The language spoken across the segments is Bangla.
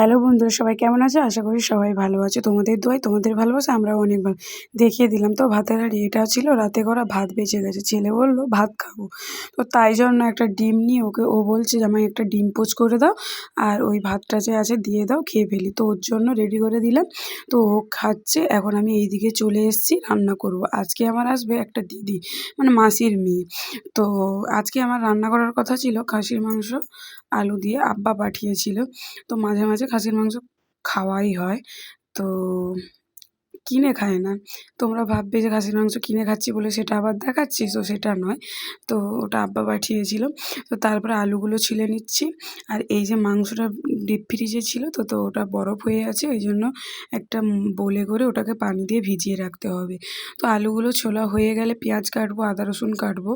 হ্যালো বন্ধুরা, সবাই কেমন আছো? আশা করি সবাই ভালো আছে। তোমাদের দোয়াই তোমাদের ভালোবাসা, আমরাও অনেক ভালো। দেখিয়ে দিলাম তো ভাতের হাঁড়ি, এটা ছিল রাতে করা ভাত বেঁচে গেছে। ছেলে বলল, ভাত খাব। তো তাই জন্য একটা ডিম নিয়ে ওকে, ও বলছে যে আমায় একটা ডিম পোচ করে দাও আর ওই ভাতটা যে আছে দিয়ে দাও, খেয়ে ফেলি। তো ওর জন্য রেডি করে দিলাম। তো ও খাচ্ছে, এখন আমি এই দিকে চলে এসেছি রান্না করব। আজকে আমার আসবে একটা দিদি মানে মাসির মেয়ে। তো আজকে আমার রান্না করার কথা ছিল খাসির মাংস আলু দিয়ে আব্বা পাঠিয়েছিল। তো মাঝে মাঝে খাসির মাংস খাওয়াই হয়। তো কিনে খায় না। তোমরা ভাববে যে খাসির মাংস কিনে খাচ্ছি বলে সেটা আবার দেখাচ্ছি, তো সেটা নয়। তো ওটা আব্বা পাঠিয়েছিল। তো তারপরে আলুগুলো ছিলে নিচ্ছি। আর এই যে মাংসটা ডিপ ফ্রিজে ছিল, তো তো ওটা বরফ হয়ে আছে ওই জন্য একটা বলে করে ওটাকে পানি দিয়ে ভিজিয়ে রাখতে হবে। তো আলুগুলো ছোলা হয়ে গেলে পেঁয়াজ কাটবো, আদা রসুন কাটবো।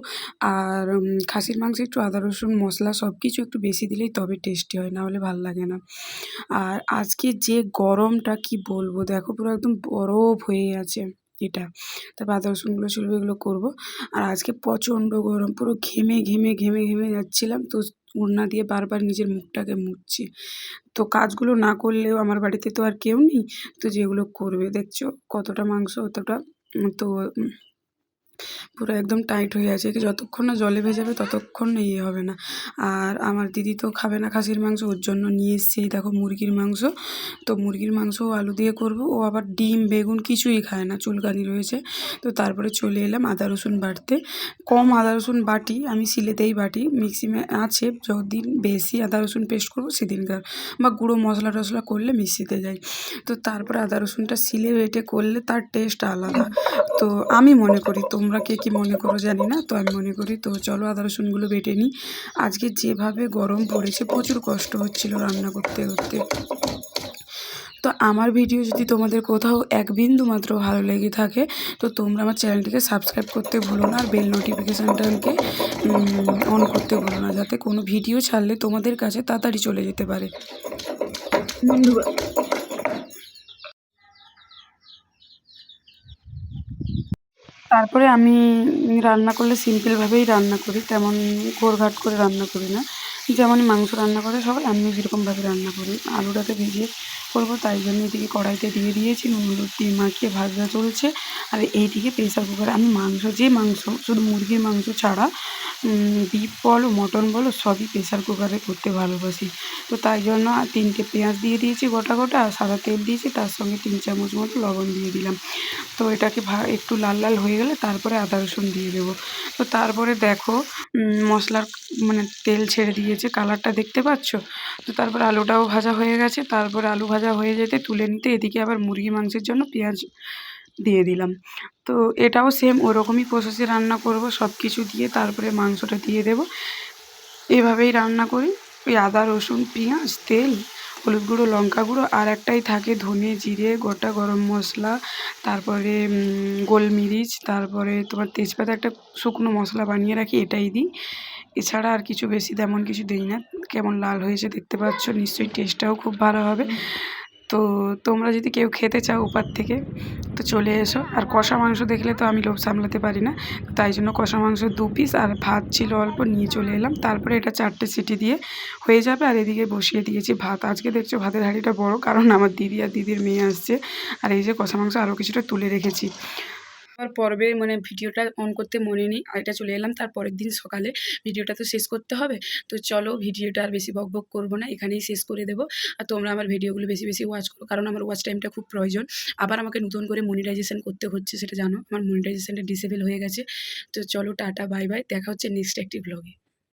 আর খাসির মাংস একটু আদা রসুন মশলা সব কিছু একটু বেশি দিলেই তবে টেস্টি হয় না হলে ভালো লাগে না। আর আজকে যে গরমটা কি বলব? দেখো পুরো একদম বরফ হয়ে আছে এটা। তারপর আদা রসুনগুলো ছিল এগুলো করব। আর আজকে প্রচণ্ড গরম, পুরো ঘেমে ঘেমে ঘেমে ঘেমে যাচ্ছিলাম। তো ওড়না দিয়ে বারবার নিজের মুখটাকে মুছছি। তো কাজগুলো না করলেও আমার বাড়িতে তো আর কেউ নেই। তো যেগুলো করবে, দেখছ কতটা মাংস, অতটা তো পুরো একদম টাইট হয়ে আছে যতক্ষণ না জলে ভেজাবে ততক্ষণ ইয়ে হবে না। আর আমার দিদি তো খাবে না খাসির মাংস, ওর জন্য নিয়ে এসছি দেখো মুরগির মাংস। তো মুরগির মাংস আলু দিয়ে করব, ও আবার ডিম, বেগুন কিছুই খায় না, চুলকানি রয়েছে। তো তারপরে চলে এলাম আদা, রসুন বাটতে। কম আদা, রসুন বাটি, আমি সিলেতেই বাটি মিক্সিমে আছে যদিন বেশি আদা, রসুন পেস্ট করব সেদিনকার। বা গুঁড়ো মশলা টশলা করলে মিক্সিতে যাই। তো তারপরে আদা, রসুনটা সিলে বেটে করলে তার টেস্ট আলাদা। তো আমি মনে করি তোমরা কে কী মনে করো জানি না, তো আমি মনে করি তো চলো আদা রসুনগুলো বেটে নিই। আজকে যেভাবে গরম পড়েছে, প্রচুর কষ্ট হচ্ছিল রান্না করতে করতে। তো আমার ভিডিও যদি তোমাদের কোথাও এক বিন্দু মাত্র ভালো লেগে থাকে, তো তোমরা আমার চ্যানেলটিকে সাবস্ক্রাইব করতে ভুলো না, আর বেল নোটিফিকেশানটাকে অন করতে ভুলো না, যাতে কোনো ভিডিও ছাড়লে তোমাদের কাছে তাড়াতাড়ি চলে যেতে পারে। বন্ধুরা তারপরে আমি রান্না করলে সিম্পলভাবেই রান্না করি, তেমন ঘোরঘাট করে রান্না করি না। যেমন মাংস রান্না করে সবাই, আমিও সেরকমভাবে রান্না করি। আলুটাকে ভিজিয়ে করব, তাই জন্য এদিকে কড়াইতে দিয়ে দিয়েছি হলুদ দিয়ে মাখিয়ে ভাজা চলছে। আর এইদিকে প্রেসার কুকারে আমি মাংস, যে মাংস, শুধু মুরগির মাংস ছাড়া বিফ বলো মটন বলো সবই প্রেসার কুকারে করতে ভালোবাসি। তো তাই জন্য তিনটে পেঁয়াজ দিয়ে দিয়েছি গোটা গোটা, আর সাদা তেল দিয়েছি, তার সঙ্গে তিন চামচ মতো লবণ দিয়ে দিলাম। তো এটাকে একটু লাল লাল হয়ে গেলে তারপরে আদা রসুন দিয়ে দেবো। তো তারপরে দেখো মশলার মানে তেল ছেড়ে দিয়েছে, কালারটা দেখতে পাচ্ছ? তো তারপর আলুটাও ভাজা হয়ে গেছে, তারপরে আলু ভাজা হয়ে যেতে তুলে নিতে এদিকে আবার মুরগি মাংসের জন্য পেঁয়াজ দিয়ে দিলাম। তো এটাও সেম ওরকমই প্রসেসে রান্না করব সব কিছু দিয়ে তারপরে মাংসটা দিয়ে দেব। এভাবেই রান্না করি। ওই আদা, রসুন, পেঁয়াজ, তেল, হলুদ গুঁড়ো, লঙ্কা গুঁড়ো আর একটাই থাকে ধনে জিরে, গোটা গরম মশলা, তারপরে গোলমরিচ, তারপরে তোমার তেজপাতা একটা শুকনো মশলা বানিয়ে রাখি, এটাই দিই। এছাড়া আর কিছু বেশি তেমন কিছু দিই না। কেমন লাল হয়েছে দেখতে পাচ্ছ, নিশ্চয়ই টেস্টটাও খুব ভালো হবে। তো তোমরা যদি কেউ খেতে চাও ওপার থেকে, তো চলে এসো। আর কষা মাংস দেখলে তো আমি লোভ সামলাতে পারি না। তাই জন্য কষা মাংস দু পিস আর ভাত ছিল অল্প নিয়ে চলে এলাম। তারপরে এটা চারটে সিটি দিয়ে হয়ে যাবে। আর এদিকে বসিয়ে দিয়েছি ভাত। আজকে দেখছ ভাতের হাঁড়িটা বড়, কারণ আমার দিদি আর দিদির মেয়ে আসছে। আর এই যে কষা মাংস আরও কিছুটা তুলে রেখেছি। আবার পর্বে মানে ভিডিওটা অন করতে মনে নেই। আর এটা চলে এলাম তার পরের দিন সকালে। ভিডিওটা তো শেষ করতে হবে। তো চলো ভিডিওটা আর বেশি বক বক করব না, এখানেই শেষ করে দেবো। আর তোমরা আমার ভিডিওগুলো বেশি বেশি ওয়াচ করো, কারণ আমার ওয়াচ টাইমটা খুব প্রয়োজন। আবার আমাকে নতুন করে মনিটাইজেশন করতে হচ্ছে, সেটা জানো? আমার মনিটাইজেশনটা ডিসেবল হয়ে গেছে। তো চলো টাটা বাই বাই দেখা হচ্ছে নেক্সট একটি ব্লগে